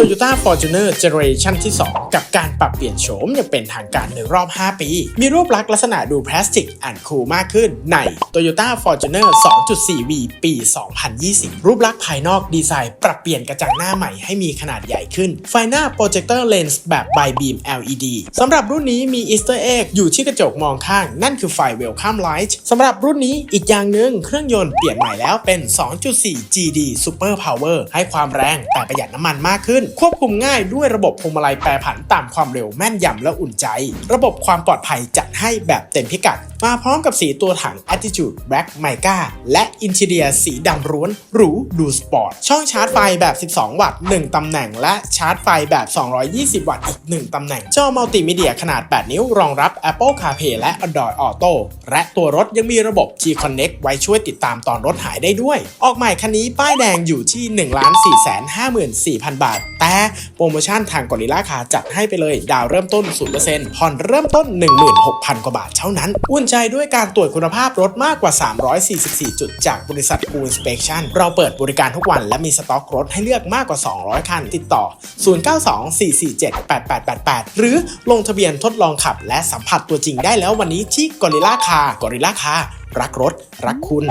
Toyota Fortuner Generation ที่ 2 กับการปรับเปลี่ยนโฉมอย่างเป็นทางการในรอบ 5 ปี มีรูปลักษณ์ลักษณะดูพลาสติกอันคูลมากขึ้นใน Toyota Fortuner 2.4V ปี 2020 รูปลักษณ์ภายนอกดีไซน์ปรับเปลี่ยนกระจังหน้าใหม่ให้มีขนาดใหญ่ขึ้น ไฟหน้า Projector Lens แบบ Bi Beam LED สำหรับรุ่นนี้มี Easter Egg อยู่ที่กระจกมองข้าง นั่นคือไฟ Welcome Light สำหรับรุ่นนี้อีกอย่างหนึ่งเครื่องยนต์เปลี่ยนใหม่แล้วเป็น 2.4 GD Super Power ให้ความแรงแต่ประหยัดน้ำมันมากขึ้นควบคุมง่ายด้วยระบบพวงมาลัยแปรผันตามความเร็วแม่นยำและอุ่นใจ ระบบความปลอดภัยจัดให้แบบเต็มพิกัด มาพร้อมกับสีตัวถัง Attitude Black Mica และอินเ r ียสีดำร้วนหรูดูสปอร์ต ช่องชาร์จไฟแบบ 12 วัตต์ 1 ตำแหน่ง และชาร์จไฟแบบ 220 วัตต์อีก 1 ตำแหน่ง จอมัลติมีเดียขนาด 8 นิ้ว รองรับ Apple CarPlay และ Android Auto และตัวรถยังมีระบบ G Connect ไว้ช่วยติดตามตอนรถหายได้ด้วย ออกใหม่คันนี้ป้ายแดงอยู่ที่ 1 4 5 4 0 0 0 บาทแต่โปรโมชั่นทางกอริล่าคาจัดให้ไปเลยดาวเริ่มต้น 0%ผ่อนเริ่มต้น 16,000 กว่าบาทเท่านั้น อุ่นใจด้วยการตรวจคุณภาพรถมากกว่า 344 จุด จากบริษัท Cool Inspection เราเปิดบริการทุกวันและมีสต็อกรถให้เลือกมากกว่า 200 คัน ติดต่อ 0924478888 หรือลงทะเบียนทดลองขับและสัมผัสตัวจริงได้แล้ววันนี้ที่กอริล่าคากอริล่าคารักรถ รักคุณ